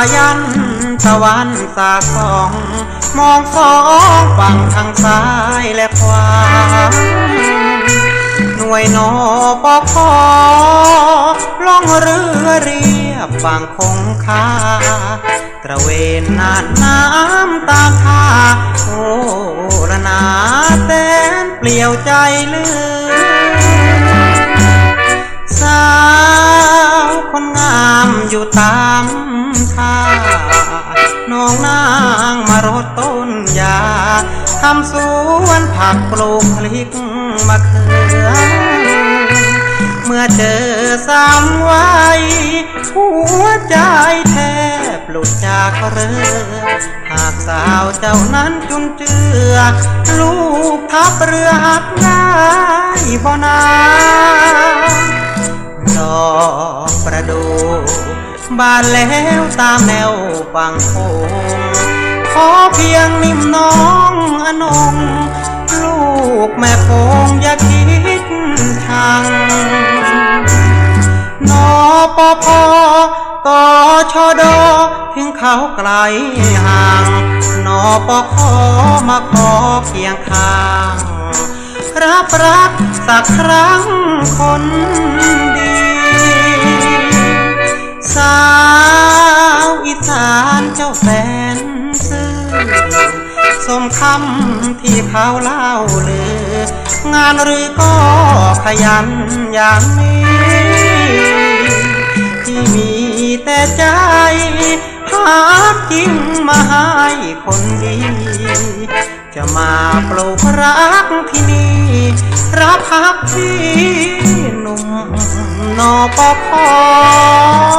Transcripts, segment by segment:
ายันตะวันสาสอง มองสองฝั่งทางซ้ายและขวา หน่วยนอปอคอล่องเรือเรียบบางคงคาตระเวนนาดน้ำตามท่าโอ้ระนาแสนเปลี่ยวใจเลือ อยู่ตามท่าน้องนางมารดต้นยาทำสวนผักปลูกพลิกมะเขือ เมื่อเจอสามวัยหัวใจแทบหลุดจากเรือหากสาวเจ้านั้นจุนเจือ ลูกทับเรือหักได้บ่นา ดอกประดูบานแล้วตามแนวฝั่งโขงขอเพียงนิ่มน้องอนง ลูกแม่คงอย่าคิดทางนอปอพอต่อชอดอถึงเขาไกลห่างนอปอขอมาขอเพียงข้างรับรักสักครั้งคนดี สาวอีสานเจ้าแสนซื่อสมคำที่เขาเล่าลืองานหรือก็ขยันอย่างนี้ที่มีแต่ใจหากินมาให้คนดี จะมาปลูกรักที่นี่รับพักที่หนุ่มนอปอคอ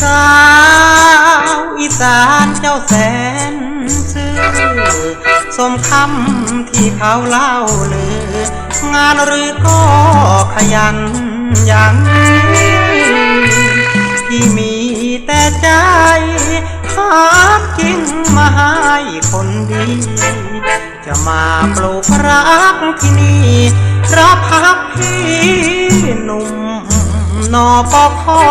สาวอีสานเจ้าแสน สมคำที่เขาเล่าลืองานหรือก็ขยันอย่างนี้ที่มีแต่ใจหากินมาให้คนดี จะมาปลูกรักที่นี่รับพักพี่หนุ่มนอปอคอ